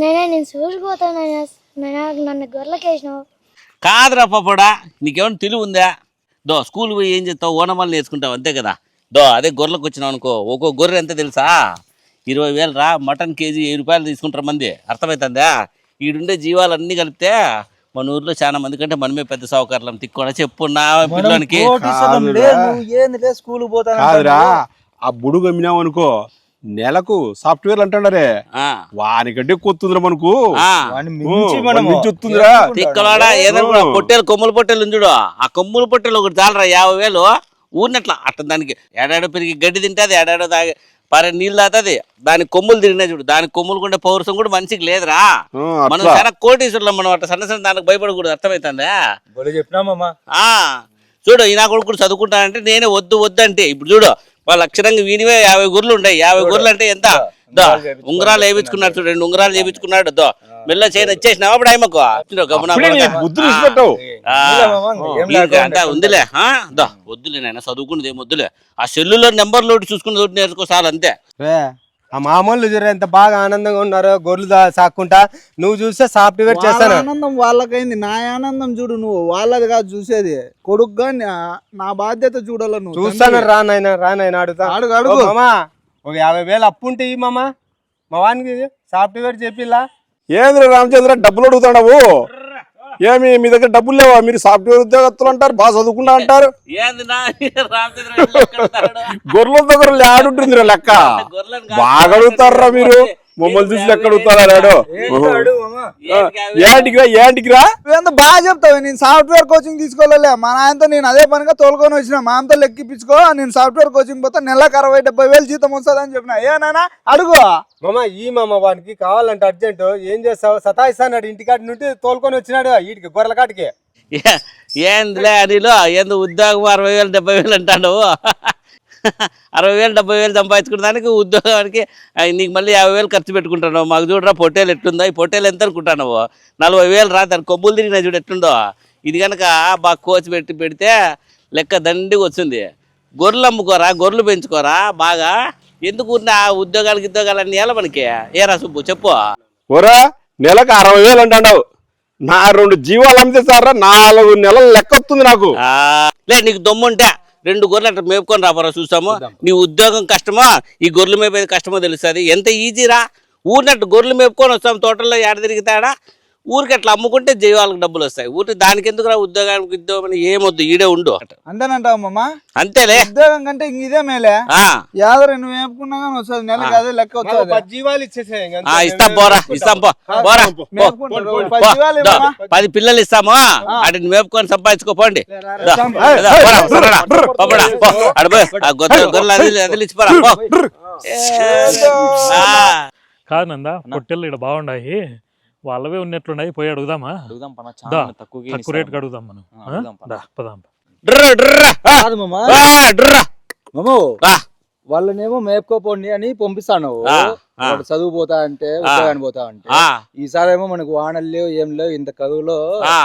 నేనే నేను చూసిపోతాను నేను నన్ను గొర్రెకేసినావు. కాదురా పప్పడా నీకేమైనా తెలివి ఉందా? దో స్కూల్ పోయి ఏం చేస్తావు? ఓనమాలు నేర్చుకుంటావు అంతే కదా. దో అదే గొర్రెలకు వచ్చినావు అనుకో ఒక్కో గొర్రె ఎంత తెలుసా? ఇరవై వేలు రా మటన్ కేజీ వెయ్యి రూపాయలు తీసుకుంటారు మంది. అర్థమవుతుందా ఈడుండే జీవాలన్నీ కలిపితే మన ఊర్లో చాలా మంది కంటే మనమే పెద్ద సౌకర్యం తిక్కున్నా చెప్పు నా పిల్లోనికి. ఏంది స్కూల్ పోతాను కాదురా. ఆ బుడుగు అమ్మినావు అనుకో నెలకు సాఫ్ట్వేర్ అంటాడరే ఆ, వానికంటే కొత్తుందిరా మనకు. తిక్కలాడా పొట్టేలు కొమ్ముల పొట్టేలు ఉంది చూడు. ఆ కొమ్ముల పొట్టేలు ఒకటి చాలరా యాభై వేలు. ఊరినట్ల. అట్లా దానికి ఏడాడో పెరిగి గడ్డి తింటుంది ఏడాడో తాగి పరే నీళ్ళు తాగుతుంది. దాని కొమ్ములు తిరిగినాయి చూడు. దాని కొమ్ములు కొండే పౌరుషం కూడా మనిషికి లేదురా. మనం చాలా కోటీశ్వరులం మనం అట్లా సన్న సన్న దానికి భయపడకూడదు. అర్థమవుతుందా బలి చెప్పినామమ్మా ఆ. చూడు ఈ నా కొడుకు చదువుకుంటానంటే నేనే వద్దు వద్దు అంటే. ఇప్పుడు చూడు వాళ్ళు అక్షరంగా వీనివే యాభై గుర్లు ఉంటాయి యాభై గుర్లు అంటే ఎంత? దో. ఉంగరాలు వేయించుకున్నాడు చూడు రెండు ఉంగరాలు వేయించుకున్నాడు దో. మెల్ల చేయని వచ్చేసినావా అప్పుడు ఆయమకు అంతా ఉందిలే? దా. వద్దులే నాయన చదువుకున్నది ఏం వద్దులే. ఆ సెల్లులో నెంబర్లు చూసుకుని నేర్చుకో చాలు అంతే. రే, ఆ మామూలు చూడు ఎంత బాగా ఆనందంగా ఉన్నారు గొర్రెలు దా- సాక్కుంటా నువ్వు చూస్తే సాఫ్ట్వేర్ చేస్తాను. ఆనందం వాళ్ళకైంది నా ఆనందం చూడు నువ్వు వాళ్ళది కాదు చూసేది. కొడుకుగా నా- బాధ్యత చూడాల నువ్వు చూస్తాను తండ్రి. రా నాయన రా నాయన అడుగుతా అడుగు, అడుగు. మామా ఒక యాభై వేలు అప్పు ఉంటే మామా. మా వానికి సాఫ్ట్వేర్ చెప్పిల్లా ఏంద్ర రామచంద్ర డబ్బులు అడుగుతాడావు ఏమి మీ దగ్గర డబ్బులు లేవా? మీరు సాఫ్ట్వేర్ ఉద్యోగస్తులు అంటారు బాగా చదువుకుంటా అంటారు. గొర్రెల దగ్గర ఆడుంటుంది లెక్క. బాగా అడుగుతారా మీరు. మమ్మల్ని చూసి లెక్క అడుగుతారా నాడు ఏంటికి రా ఏంటికి రా? నువ్వేందో బాగా చెప్తావు? నేను సాఫ్ట్వేర్ కోచింగ్ తీసుకోలే మా నాయనతో నేను అదే పనిగా తోలుకొని వచ్చిన. మా అంతా లెక్కిపించుకో నేను సాఫ్ట్వేర్ కోచింగ్ పోతే నెలకు అరవై డెబ్బై వేలు జీతం వస్తుంది అని చెప్పిన ఏనానా అడుగు. మామ ఈ మామ వానికి కావాలంటే అర్జెంట్ ఏం చేస్తావు? సతాయిస్తాడు ఇంటికాడి నుండి తోలుకొని వచ్చినాడు. వీటికి గొర్రెల కాటికి ఏ- ఏందిలే అనిలో? ఏంది ఉద్యోగం అరవై వేలు డెబ్బై వేలు అంటాడు అరవై వేలు డెబ్బై వేలు సంపాదించుకున్న దానికి ఉద్యోగానికి నీకు మళ్ళీ యాభై వేలు ఖర్చు పెట్టుకుంటున్నావు. మాకు చూడరా పొట్టేలు ఎట్లుందో ఈ పొట్టేలు ఎంత అనుకుంటున్నావు? నలభై వేలు రా దాని కొమ్ములు తిరిగినా చూడు ఎట్లుందో. ఇది కనుక బాగా కోచి పెట్టి పెడితే లెక్క దండిగా వచ్చింది. గొర్రెలు అమ్ముకోరా గొర్రెలు పెంచుకోరా బాగా? ఎందుకు ఉన్న ఉద్యోగాలకి ఉద్యోగాలు అన్నీ ఎలా మనకి ఏరా సుబ్బు చెప్పు. ఓరా నెలకు అరవై వేలు అంటాడు నా రెండు జీవాలు అమ్మితే సారా నాలుగు నెలలు లెక్క వస్తుంది నాకు. లే నీకు దమ్ముంటే రెండు గొర్రెలు అట్లా మేపుకొని రాబోరా చూస్తాము. నీ ఉద్యోగం కష్టమో? ఈ గొర్రెలు మేపేది కష్టమో తెలుస్తుంది. ఎంత ఈజీరా ఊరినట్టు గొర్రెలు మేపుకొని వస్తాం. తోటల్లో ఏడ తిరుగుతాడా? ఊరికి అట్లా అమ్ముకుంటే జీవాలకు డబ్బులు వస్తాయి ఊరికి దానికి ఎందుకు రా ఉద్యోగానికి ఉద్యోగం ఏమొద్దు ఈడే ఉండు అంతేనంటావు మామ అంతేలే ఉద్యోగం కంటే ఇంక ఇదే మేలే ఆ, యాదరు నువ్వు వేపుకున్నా కానీ వస్తుంది నెలకు అదే లెక్క వస్తుంది పది జీవాలు ఇచ్చేసే ఆ, ఇస్తాం పోరా ఇస్తాం పో పోరా పో. మేపుకుంటారు. పో, పది పిల్లలు ఇస్తాము వాటిని మేపుకొని సంపాదించుకోపోండి దో, ఏయ్, దో, ఏయ్, పోరా, బ్రర్, పోరా, బ్రర్, పోరా, పో. ఆడ పో. ఆ గొర్రె గొర్రెలు అది అది ఇచ్చిపోరా పో. ఆ. కాదు నందా పొట్టెళ్ళు ఇక్కడ బాగున్నాయి వాళ్ళవే ఉన్నట్లున్నాయి పోయి అడుగుదామా? అడుగుదాం చాలా తక్కువ రేటుకి అడుగుదాం మనం? అడుగుదాం. దా, పదాం డ్ర, డ్ర, కాదు మామ. డ్ర. మామో వాళ్ళనేమో మేపుకోపోండి అని పంపిస్తాను ఆ, ఆ. వాడు చదువు పోతా అంటే ఉద్యోగానికి పోతా అంటే ఈసారి ఏమో మనకు వానలు లేవు ఏం లేవు ఇంత ఆ. ఆ,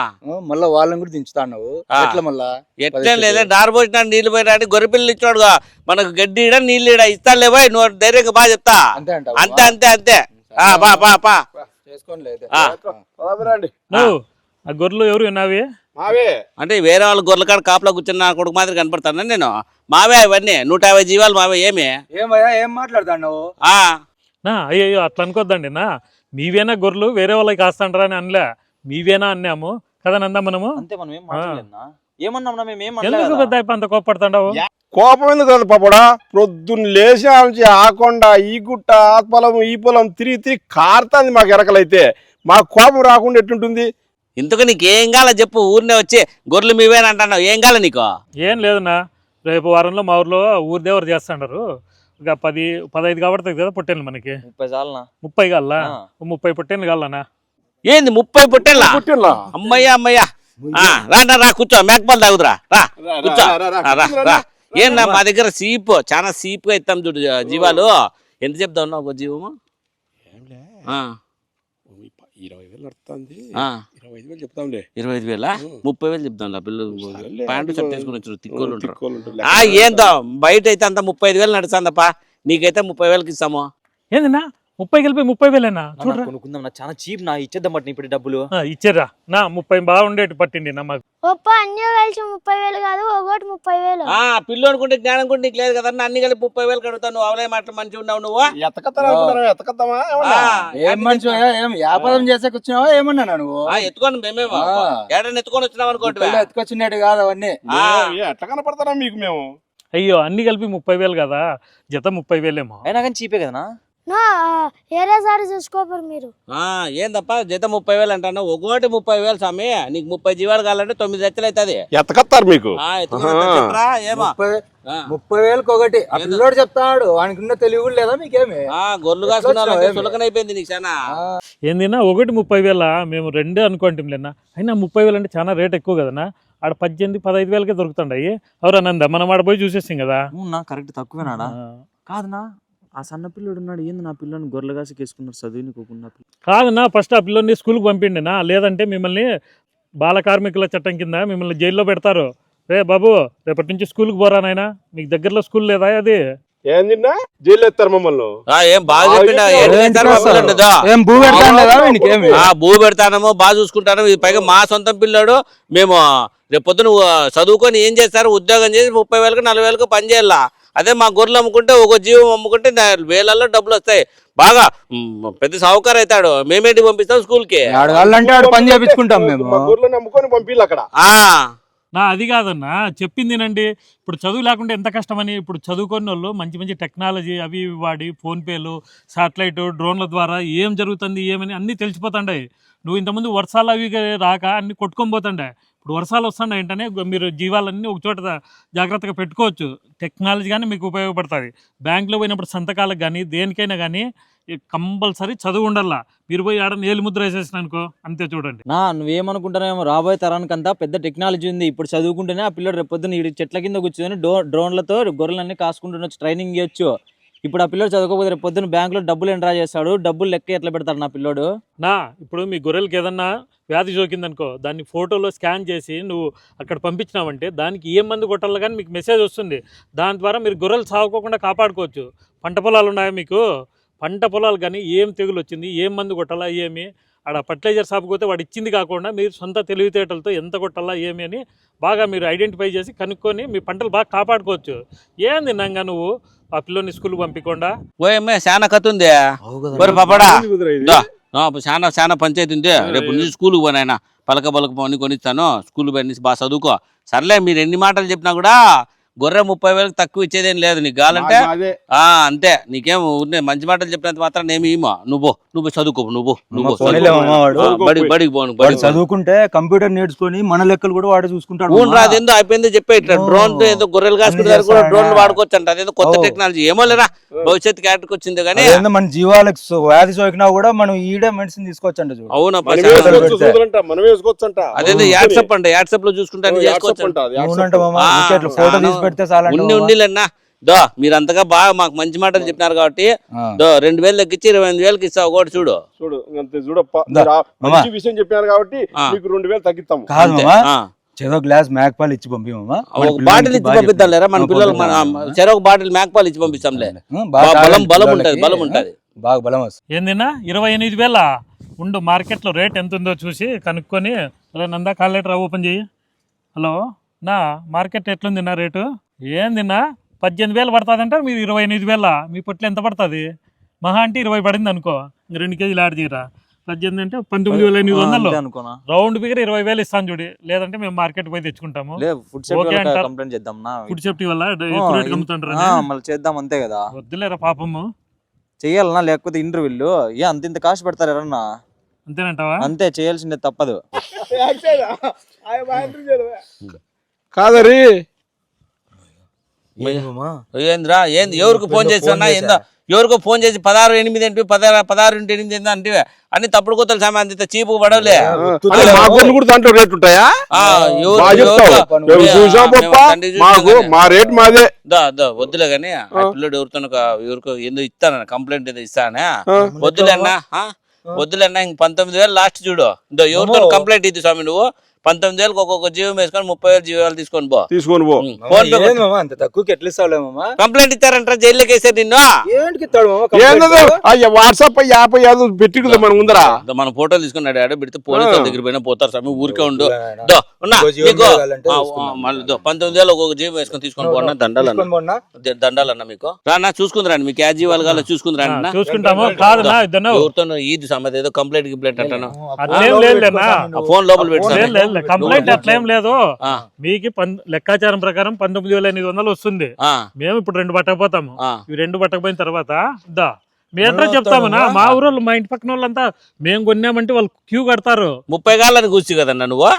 మళ్ళా వాళ్ళని కూడా దించుతాను ఆ. ఎట్లా మళ్ళా? ఎట్లేం లేదే? దారి పోయినా నీళ్ళు పోయినా గొర్రె పిల్లలు ఇచ్చాడుగా మనకు గడ్డి ఇడ నీళ్ళు ఇడ ఇస్తాలే పోయి నువ్వు ధైర్యంగా బాగా చెప్తా. అంతే అంటావా? అంతే అంతే అంతే. ఆ, పా పా. ఆ. గొర్రెలు ఎవరు విన్నావి? మావే. అంటే వేరే వాళ్ళ గొర్రెల కాడ కాపలా కూర్చున్న నా కొడుకు మాదిరి కనపడతాను నేను? మావే అవన్నీ నూట యాభై జీవాలు మావే ఏమి? ఏమయ్యా ఏం మాట్లాడుతున్నావు ఆ. నా అయ్యో అట్లా అనుకోద్దండి నా. మీవేనా గొర్రెలు? వేరే వాళ్ళకి కాస్తాంటారా అని అనలే. మీవేనా అన్నాము? కదా నందా మనము అంతే మనం ఏం మాట్లాడలేనా ఏమన్నాం మేము? ఏం ఎందుకు పెద్ద అయిపో అంత కోపడతాండావు? కోపం ఎందుకు కదా పాపడా? ప్రొద్దున్న లేచి ఆ నుంచి ఆ కొండ ఈ గుట్ట ఆ పొలం ఈ పొలం తిరిగి తిరిగి కారుతాంది మాకు ఎరకలైతే. మా కోపం రాకుండా ఎట్లుంటుంది? ఇంతకు నీకు ఏం కాల చెప్పు ఊరినే వచ్చి గొర్రెలు మీవేనా అంటున్నావు? ఏం కాల నీకు? ఏం లేదన్నా. రేపు వారంలో మా ఊర్లో ఊరి దేవరు చేస్తాండారు. ఇక పది పదహైదు కాబడుతుంది కదా పొట్టేళ్ళు మనకి. ముప్పై చాలనా ముప్పై కల్లా. ముప్పై పొట్టేళ్ళు కల్లనా ఏంది ముప్పై పుట్టేలా పుట్టినలా? అమ్మయ్యా అమ్మయ్యా. రా రా, రా కూర్చో. మేకపాలు తాగుదురా. రా కూర్చో. రా, రా, ఏందా మా దగ్గర సీప్ చాలా సీప్గా ఇస్తాం చూడు జీవాలు. ఎంత చెప్తా ఉన్నావు ఒక జీవము? ఆ, ఇరవై వేలు నడుస్తుంది ఆ, ఇరవై ఐదు వేలు చెప్తాంలే. ఇరవై ఐదు వేలా? ముప్పై వేలు చెప్తాం లా పిల్లలు ప్యాంటు షర్ట్ వేసుకుని వచ్చారు ఉంటారు. ఆ ఏందో బయట అయితే అంత ముప్పై ఐదు వేలు నడుస్తుందప్పా. నీకైతే ముప్పై వేలకి ఇస్తాము. ఏందినా ముప్పై కలిపి ముప్పై వేలేనా? చూడరా. కొనుక్కుందాం. నా చాలా చీప్ నా ఇచ్చేద్దాం బట్ ఇప్పుడు డబ్బులు. ఇచ్చారా నా ముప్పై బాగుండేటి పట్టిండి నా మాకు. ఒప్ప అన్ని కలిసి ముప్పై వేలు కాదు ఒకటి ముప్పై వేలు. ఆ పిల్లు అనుకుంటే జ్ఞానం కూడా నీకు లేదు కదా అన్ని కలిపి ముప్పై వేలు కడుగుతావు నువ్వు. అవలే మాటలు మంచిగా ఉన్నావు నువ్వు? ఎతకత్తామా? ఏం ఏం వ్యాపారం చేసేకి వచ్చినావా ఏమన్నా నువ్వు? ఆ, ఎత్తుకొని మేమేమో. ఏడని ఎత్తుకొని వచ్చినాం అనుకోండి ఎత్తుకొచ్చినట్టు కాదు అవన్నీ. ఎట్లా కనపడతారా మీకు మేము? అయ్యో అన్ని కలిపి ముప్పై వేలు కదా. జత ముప్పై వేలేమో. అయినా కానీ చీపే కదా ఏరే సారి చూసుకోపరు మీరు. ఆ, ఏందప్ప జత ముప్పై వేలు అంటాను. ఒకటి ముప్పై వేలు స్వామి నీకు ముప్పై జీవాలు కావాలంటే తొమ్మిది లక్షలు అవుతుంది. ఎతకత్తారు మీకు? ముప్పై వేలకు ఒకటి. ఆ పిల్లోడు చెప్తాడు వానికి ఉన్న తెలివి కూడా లేదా మీకేమి? ఆ, గొర్రెలు కాసుకున్నారంటే సులకనైపోయింది నీకు చాలా ఏందినా ఒకటి ముప్పై వేల? మేము రెండే అనుకుంటాంలేనా అయినా ముప్పై వేలు అంటే చాలా రేట్ ఎక్కువ కదనా ఆడ పద్దెనిమిది పదహైదు వేలకే దొరుకుతుండయి. ఎవరు అనంద మనం ఆడ పోయి చూసేస్తాం కదా. నా కరెక్ట్ తక్కువేనాడా. కాదునా? ఆ సన్న పిల్లడు ఉన్నాడు ఏంది నా పిల్లని గొర్రెలు కాసుకేసుకున్నారు చదువునికోకుండా కాదన్నా ఫస్ట్ ఆ పిల్లోని స్కూల్కి పంపిండినా లేదంటే మిమ్మల్ని బాల కార్మికుల చట్టం కింద మిమ్మల్ని జైల్లో పెడతారు. రే బాబు రేపటి నుంచి స్కూల్కి పోరా నాయనా మీకు దగ్గరలో స్కూల్ లేదా అది? జైలు ఎత్తారు మమ్మల్ని. ఆ, ఏం బాగా చెప్పిండా ఏం చేస్తారు మా పిల్లోడు దో? ఏం భూ పెడతాను లేదా వీనికేమి ఆ భూ పెడతానము బాగా చూసుకుంటాను. ఇది పైగా మా సొంతం పిల్లోడు మేము రేపు పొద్దున చదువుకొని ఏం చేస్తారు? ఉద్యోగం చేసి ముప్పై వేలకు నలభై వేలకు పని చేయాలా? అదే మా గొర్రెలు అమ్ముకుంటే ఒక జీవం అమ్ముకుంటే వేలల్లో డబ్బులు వస్తాయి. బాగా పెద్ద సావుకారు అవుతాడు. మేమేంటి పంపిస్తాం స్కూల్కి ఆడగాళ్ళంటే ఆడ పని చేపించుకుంటాం మేము. మా గొర్రెలు నమ్ముకొని పంపిల్లు అక్కడ. ఆ. నా అది కాదన్నా చెప్పిందినండి ఇప్పుడు చదువు లేకుండా ఎంత కష్టమని ఇప్పుడు చదువుకున్న వాళ్ళు మంచి మంచి టెక్నాలజీ అవి ఇవి వాడి ఫోన్పేలు శాటిలైట్ డ్రోన్ల ద్వారా ఏం జరుగుతుంది ఏమని అన్నీ తెలిసిపోతుంటాయి నువ్వు ఇంతకుముందు వర్షాలు అవి రాక అన్ని కొట్టుకొని పోతుండే. ఇప్పుడు వర్షాలు వస్తుండే ఏంటనే మీరు జీవాలన్నీ ఒక చోట జాగ్రత్తగా పెట్టుకోవచ్చు. టెక్నాలజీ కానీ మీకు ఉపయోగపడుతుంది. బ్యాంకులో పోయినప్పుడు సంతకాలకు కానీ దేనికైనా కానీ కంపల్సరీ చదువు ఉండాలా. మీరు పోయి ఆడ నేలు ముద్ర వేసేసిన అనుకో అంతే చూడండి. నా నువ్వేమనుకుంటున్నావేమో రాబోయే తరానికంతా పెద్ద టెక్నాలజీ ఉంది. ఇప్పుడు చదువుకుంటేనే ఆ పిల్లడు రేపు పొద్దున్న చెట్ల కింద కూర్చొని డ్రో డ్రోన్లతో గొర్రెలన్నీ కాసుకుంటుండొచ్చు ట్రైనింగ్ ఇవ్వచ్చు ఇప్పుడు ఆ పిల్లడు చదువుకోకపోతే రేపు పొద్దున్న బ్యాంకులో డబ్బులు ఎంట్రా చేస్తాడు? డబ్బులు లెక్క ఎట్లా పెడతాడు నా పిల్లోడు? నా ఇప్పుడు మీ గొర్రెలకి ఏదన్నా వ్యాధి సోకిందనుకో దాన్ని ఫోటోలో స్కాన్ చేసి నువ్వు అక్కడ పంపించినావంటే దానికి ఏ మందు కొట్టాలో కానీ మీకు మెసేజ్ వస్తుంది. దాని ద్వారా మీరు గొర్రెలు సాగుకోకుండా కాపాడుకోవచ్చు. పంట పొలాలు ఉన్నాయా మీకు? పంట పొలాలు కానీ ఏం తెగులు వచ్చింది? ఏం మందు కొట్టాలా? ఏమి? ఆడ ఫర్టిలైజర్ షాప్కి పోతే వాడు ఇచ్చింది కాకుండా మీరు సొంత తెలివితేటలతో ఎంత కొట్టాలా? ఏమి అని బాగా మీరు ఐడెంటిఫై చేసి కనుక్కొని మీ పంటలు బాగా కాపాడుకోవచ్చు. ఏంది నంగా నువ్వు? ఆ పిల్లోని స్కూల్కి పంపించకుండా ఓయమ్మే చాలా కథ ఉంది ఒరే పాపడా. దా. ఆ, చాలా చాలా పంచాయతీ ఉంది రేపు నుంచి స్కూల్కి పోనాయన పలక పలక పోని కొనిస్తాను. స్కూల్ పోయి బాగా చదువుకో. సర్లే మీరు ఎన్ని మాటలు చెప్పినా కూడా గొర్రె ముప్పై వేలకు తక్కువ ఇచ్చేదేం లేదు. నీకు కావాలంటే అంతే. నీకేం మంచి మాటలు చెప్పినంత మాత్రం ఏమి ఇమ్మో నువ్వు నువ్వు చదువుకో నువ్వు నువ్వు. చదువుకుంటే కంప్యూటర్ నేర్చుకొని మన లెక్కలు కూడా వాడు చూసుకుంటాడు. రాదు ఏందో అయిపోయింది చెప్పే ఇట్లా. డ్రోన్తో ఏదో గొర్రెలు కాసుకుంటారు కూడా? డ్రోన్లు వాడుకోవచ్చు అంట అదేదో కొత్త. టెక్నాలజీ. ఏమో లేరా భవిష్యత్తు క్యాటకు వచ్చింది కానీ మన జీవాలకు వ్యాధి సోకినా కూడా మనం ఈడే మెడిసిన్ సూదులంట మనం వేసుకోవచ్చంట. అదేదో యాడ్సప్ అంట యాడ్సప్లో చూసుకుంటే అన్ని చేసుకోవచ్చు అంట. ఫోటో పెడితే ఉండి. ఉండిలేనా? దో మీరు అంతగా బాగా మాకు మంచి మాటలు చెప్పినారు కాబట్టి. దో రెండు వేలు తగ్గించి ఇరవై ఎనిమిది వేలకి ఇస్తావు ఒకటి చూడు. చూడు చూడప్ప. మంచి విషయం కాబట్టి. మీకు రెండు వేలు తగ్గిస్తాము. కాదు. చెరో గ్లాస్ మేకపాలు ఇచ్చి పంపి మామ. మన ఒక బాటిల్ ఇచ్చి పంపిద్దాం లేరా? మన పంపిద్దాం. చెరొక బాటిల్ మేకపాలు ఇచ్చి పంపిస్తాంలే. బలం బలం. ఉంటది బలం ఉంటది. బాగా బలం వస్తుంది. ఏందినా ఇరవై ఎనిమిది వేల. ఉండు మార్కెట్లో రేట్ ఎంత ఉందో చూసి కనుక్కొని అలా నందా కాల్ లెటర్ ఓపెన్ చెయ్యి. హలో నా మార్కెట్ ఎట్లుంది నా రేటు? ఏందిన్నా పద్దెనిమిది వేలు పడుతుందంటే మీరు ఇరవై ఎనిమిది వేల? మీ పొట్లు ఎంత పడుతుంది? మహా అంటే ఇరవై పడింది అనుకో ఇంక రెండు కేజీలు యాడ్ చేయరా? పద్దెనిమిది అంటే పంతొమ్మిది వేల ఎనిమిది వందలు రౌండ్ ఫిగర్ ఇరవై వేలు ఇస్తాను చూడి లేదంటే మేము మార్కెట్ పోయి తెచ్చుకుంటాము. కంప్లైంట్ చేద్దాం నా. ఫుడ్ సేఫ్టీ వల్ల మళ్ళీ చేద్దాం అంతే కదా. వద్దులేరా పాపము. చెయ్యాలన్నా లేకపోతే ఇంటర్వ్యూలు ఏ అంత ఇంత కాస్ట్ పెడతారు ఎవరన్నా? అంతేనంటావా? అంతే చేయాల్సిందే తప్పదు. కాదరి? ఏంద్రా? ఏంది? ఎవరికి ఫోన్ చేసి అన్నా ఏందో? ఎవరికో ఫోన్ చేసి పదహారు ఎనిమిది అంటే పదహారు పదహారు ఇంటి ఎనిమిది ఏందో అంటే అన్ని తప్పుడు కొత్తలు సామాన్ అంత చీపు పడవలే. దాంట్లో రేట్ ఉంటాయా. మా రేట్ మాదే. వద్దులే కానీ ఆ పిల్లడు ఎవరితో ఎవరికో ఏందో ఇస్తానన్న కంప్లైంట్ ఏదో ఇస్తానా? వద్దులే అన్నా? వద్దులే అన్నా ఇంక పంతొమ్మిది వేలు లాస్ట్ చూడు. ఇదో ఎవరితో కంప్లైంట్ ఇద్దు స్వామి నువ్వు. పంతొమ్మిది వేలకు ఒక్కొక్క జీవం వేసుకొని ముప్పై వేలు జీవాలు తీసుకొని పో. తీసుకొని పో. ఫోన్ పే అంత తక్కువకి ఎట్లా కంప్లైంట్ ఇస్తారంట జైల్లోకి వేసారు నిన్ను. ఏంటికి ఇస్తాడు మామ ఏందో కంప్లైంట్? అయ్యా వాట్సాప్ యాప్ యాదో పెట్టిడు మన ముందర. దో మన ఫోటోలు తీసుకున్నాడు ఆడ పెడితే పోలీసు వాళ్ళ దగ్గర పోయినా పోతారు స్వామి ఊరికే ఉండు. నాయనా. దో ఉన్నా ఇంకో జీవం నీకు. కావాలంటే ఆ, తీసుకుందాం. ఆ, మళ్ళీ దో పంతొమ్మిది వేలు ఒక్కొక్క జీవం వేసుకొని తీసుకొని పోనా దండాలన్న? తీసుకొని పోన్నా? ద- దండాలన్న మీకు? రానా చూసుకుందిరండి మీకు యా జీవాలు కావాలో చూసుకుందిరండి అన్న. చూసుకుంటాము. ఇద్దరు ఎవరితో ఈద్ సమస్య ఏదో కంప్లైంట్ కంప్లైంట్ అంటాను అట్లేం లేదులేనా ఆ ఫోన్ లోపల లేదు పెట్టి లేదు కంప్లైంట్ అట్లేం లేదు. ఆ. మీకు లెక్కాచారం ప్రకారం పంతొమ్మిది వేల ఎనిమిది వందలు వస్తుంది. ఆ, మేము ఇప్పుడు రెండు పట్టకపోతాము. ఇవి రెండు పట్టకపోయిన తర్వాత దా. మీ అడ్రస్ చెప్తామన్నా మా ఊరోళ్ళు మా ఇంటి పక్కన వాళ్ళంతా మేము కొన్నామంటే వాళ్ళు క్యూ కడతారు. ముప్పై గాళ్ళని కూర్చు కదన్న నువ్వు?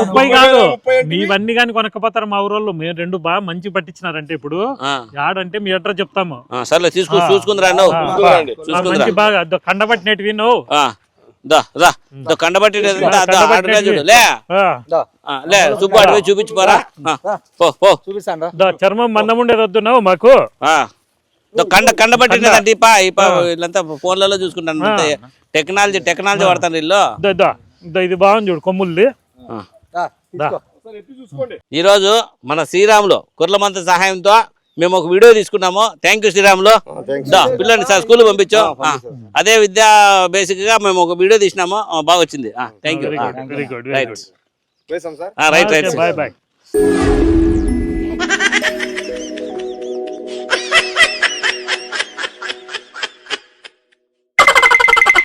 ముప్పై కాదు? మీవన్నీ కానీ కొనకపోతారు మా ఊరోళ్ళు. మేము రెండు బాగా మంచి పట్టించినారంటే ఇప్పుడు ఆ, యాడంటే మీ అడ్రస్ చెప్తాము. ఆ, సర్లే తీసుకు ఆ. చూసుకుందిరా మంచి బాగా కండబట్టినవి నువ్వు దా దో కండబట్టి లే. సుబ్బు అడిగి చూపించు పోరా ఆ, పో పో. చూపిస్తాను రా. దా చర్మం మందం ఉండేది వద్దు నువ్వు మాకు. ఆ. దో కండ కండబట్టినదండి పా ఈ పా వీళ్ళంతా ఫోన్లలో చూసుకుంటాను టెక్నాలజీ టెక్నాలజీ వాడతాను వీళ్ళు. దా, దా దా, ఇది బాగుంది చూడు కొమ్ముల్ది. ఈరోజు మన శ్రీరాములు కుర్లమంత సహాయంతో మేము ఒక వీడియో తీసుకున్నాము. Thank you Sriramulu. పిల్లల్ని సార్ స్కూల్ పంపించు. అదే విద్యా బేసిక్గా మేము ఒక వీడియో తీసినాము. బాగా వచ్చింది. Thank you very good very good very right right right bye bye